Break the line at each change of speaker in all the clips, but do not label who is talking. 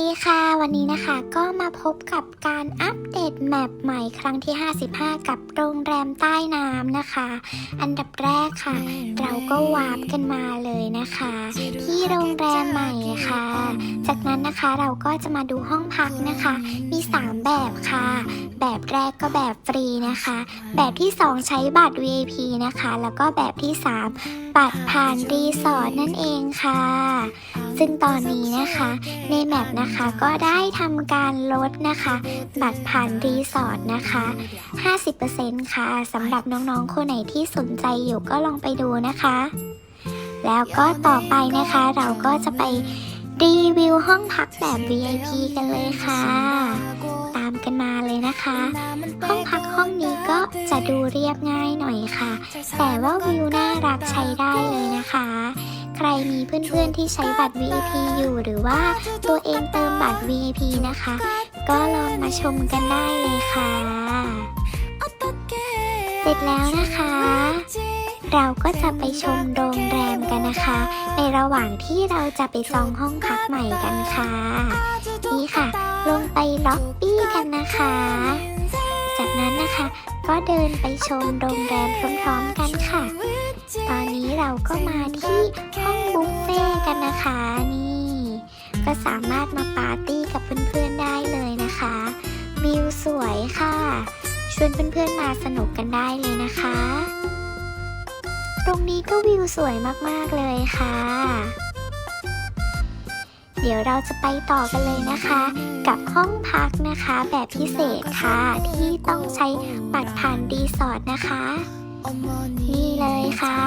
ดีค่ะ วันนี้นะคะก็มาพบกับการอัปเดตแมปใหม่ครั้งที่ 55 กับโรงแรมใต้น้ำนะคะ อันดับแรกค่ะ เราก็วาร์ปกันมาเลยนะคะ ที่โรงแรมใหม่ค่ะ จากนั้นนะคะเราก็จะมาดูห้องพักนะคะ มี 3 แบบค่ะ แบบแรกก็แบบฟรีนะคะ แบบที่ 2 ใช้บัตร VIP นะคะ แล้วก็แบบที่ 3 บัตรผ่านรีสอร์ทนั่นเองค่ะ ซึ่งตอนนี้นะคะในแมปนะคะก็ได้ทำการลดนะคะ บัตรผ่านรีสอร์ทนะคะ 50%ค่ะสำหรับน้องๆ คนไหนที่สนใจอยู่ก็ลองไปดูนะคะ แล้วก็ต่อไปนะคะเราก็จะไปรีวิวห้องพักแบบ VIP กันเลยค่ะ ตามกันมาเลยนะคะ ห้องพักห้องนี้ก็จะดูเรียบง่ายหน่อยค่ะ แต่ว่าวิวน่ารักใช้ได้เลยนะคะ ใครมีเพื่อนๆที่ใช้บัตร VIP อยู่หรือว่าตัวเองเติมบัตร VIP นะคะ ก็ลองมาชมกันได้เลยค่ะ เสร็จแล้วนะคะ เราก็จะไปชมโรงแรมกันนะคะ ในระหว่างที่เราจะไปจองห้องพักใหม่กันค่ะ นี่ค่ะ ลงไปล็อบบี้กันนะคะ จากนั้นนะคะก็เดินไปชมโรงแรมพร้อมๆกันค่ะ ตอนนี้เราก็มาที่ ก็สามารถมาปาร์ตี้กับเพื่อนๆได้เลยนะคะ วิวสวยค่ะ ชวนเพื่อนๆมาสนุกกันได้เลยนะคะ ตรงนี้ก็วิวสวยมากๆเลยค่ะ เดี๋ยวเราจะไปต่อกันเลยนะคะ กับห้องพักนะคะแบบพิเศษค่ะ ที่ต้องใช้บัตรผ่านรีสอร์ทนะคะ นี่เลยค่ะ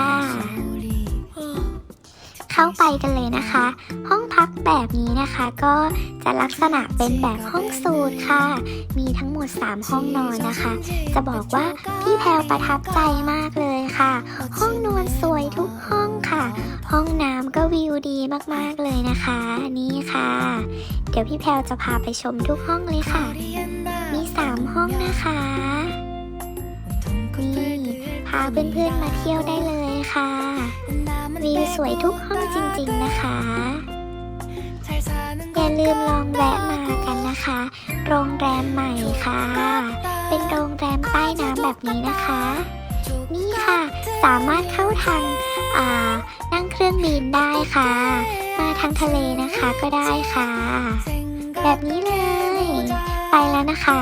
เข้าไปกันเลยนะคะ ห้อง แบบนี้นะคะก็จะลักษณะเป็นแบบห้องสูตรค่ะ มีทั้งหมด 3 ห้องนอนนะคะ จะบอกว่าพี่แพลวประทับใจมากเลยค่ะ ห้องนอนสวยทุกห้องค่ะ ห้องน้ำก็วิวดีมากๆเลยนะคะ นี่ค่ะ เดี๋ยวพี่แพลวจะพาไปชมทุกห้องเลยค่ะ มี 3 ห้องนะคะนี่พาเพื่อนๆมาเที่ยวได้เลยค่ะวิวสวยทุกห้องจริงๆนะคะ ลืมลองแวะมากันนะคะ โรงแรมใหม่ค่ะ เป็นโรงแรมใต้น้ำแบบนี้นะคะ นี่ค่ะ สามารถเข้าทางอ่านั่งเครื่องบินได้ค่ะ มาทางทะเลนะคะก็ได้ค่ะ แบบนี้เลย ไปแล้วนะคะ